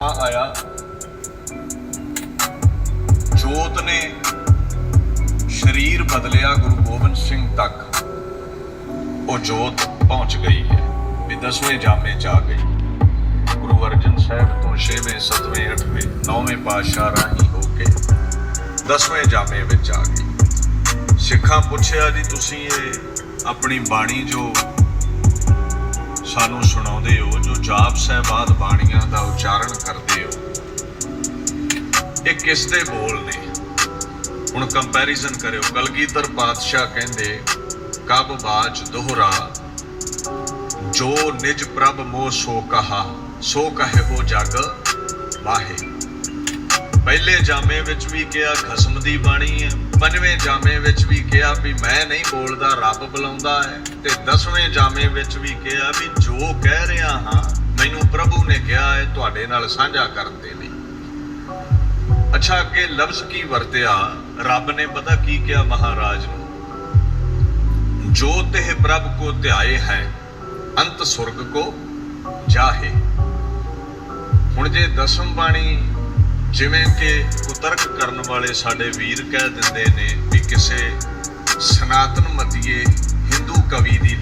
ਆਇਆ। ਜੋਤ ਨੇ ਸਰੀਰ ਬਦਲਿਆ ਗੁਰੂ ਗੋਬਿੰਦ ਸਿੰਘ ਤੱਕ। ਉਹ ਜੋਤ ਪਹੁੰਚ ਗਈ ਹੈ, ਵੀ ਦਸਵੇਂ ਜਾਮੇ ਚ ਆ ਗਈ। ਗੁਰੂ ਅਰਜਨ ਸਾਹਿਬ ਤੋਂ 6ਵੇਂ 7ਵੇਂ 8ਵੇਂ 9ਵੇਂ ਪਾਤਸ਼ਾਹ ਰਾਹੀਂ ਹੋ ਕੇ ਦਸਵੇਂ ਜਾਮੇ ਵਿੱਚ ਆ ਗਈ। ਸਿੱਖਾਂ ਪੁੱਛਿਆ, ਜੀ ਤੁਸੀਂ ਇਹ ਆਪਣੀ ਬਾਣੀ ਜੋ ਸਾਨੂੰ ਸੁਣਾਉਂਦੇ ਹੋ, ਜੋ ਜਾਪ ਸਹਿਬਾਦ ਬਾਣੀਆਂ ਦਾ ਉਚਾਰਨ ਇਹ ਕਿਸ ਦੇ ਬੋਲ ਨੇ ਹੁਣ ਕੰਪੈਰੀਜ਼ਨ ਕਰਿਓ। ਕਲਗੀਧਰ ਪਾਤਸ਼ਾਹ ਕਹਿੰਦੇ, ਕਬ ਬਾਚ ਦੋਹਰਾ, ਜੋ ਨਿਜ ਪ੍ਰਭ ਮੋ ਸੋ ਕਹਾ, ਸੋ ਕਹੇ ਹੋ ਜਗ ਵਾਹੇ। ਪਹਿਲੇ ਜਾਮੇ ਵਿੱਚ ਵੀ ਕਿਹਾ, ਖਸਮ ਦੀ ਬਾਣੀ ਹੈ। ਪੰਜਵੇਂ ਜਾਮੇ ਵਿੱਚ ਵੀ ਕਿਹਾ ਵੀ ਮੈਂ ਨਹੀਂ ਬੋਲਦਾ, ਰੱਬ ਬੁਲਾਉਂਦਾ ਹੈ। ਤੇ ਦਸਵੇਂ ਜਾਮੇ ਵਿੱਚ ਵੀ ਕਿਹਾ ਵੀ ਜੋ ਕਹਿ ਰਿਹਾ ਹਾਂ, ਮੈਨੂੰ ਪ੍ਰਭੂ ਨੇ ਕਿਹਾ ਹੈ, ਤੁਹਾਡੇ ਨਾਲ ਸਾਂਝਾ ਕਰਦੇ ਨੇ ਅੱਛਾ, ਅੱਗੇ ਲਫ਼ਜ਼ ਕੀ ਵਰਤਿਆ? ਰੱਬ ਨੇ ਪਤਾ ਕੀ ਕਿਹਾ ਮਹਾਰਾਜ ਨੂੰ? ਜੋ ਤਿਹ ਪ੍ਰਭ ਕੋ ਧਿਆਏ ਹੈ, ਅੰਤ ਸੁਰਗ ਕੋ ਜਾਹੇ। ਹੁਣ ਜੇ ਦਸਮ ਬਾਣੀ ਜਿਵੇਂ ਕਿ ਕੁਤਰਕ ਕਰਨ ਵਾਲੇ ਸਾਡੇ ਵੀਰ ਕਹਿ ਦਿੰਦੇ ਨੇ ਵੀ ਕਿਸੇ ਸਨਾਤਨ ਮਤੀਏ ਹਿੰਦੂ ਕਵੀ ਦੀ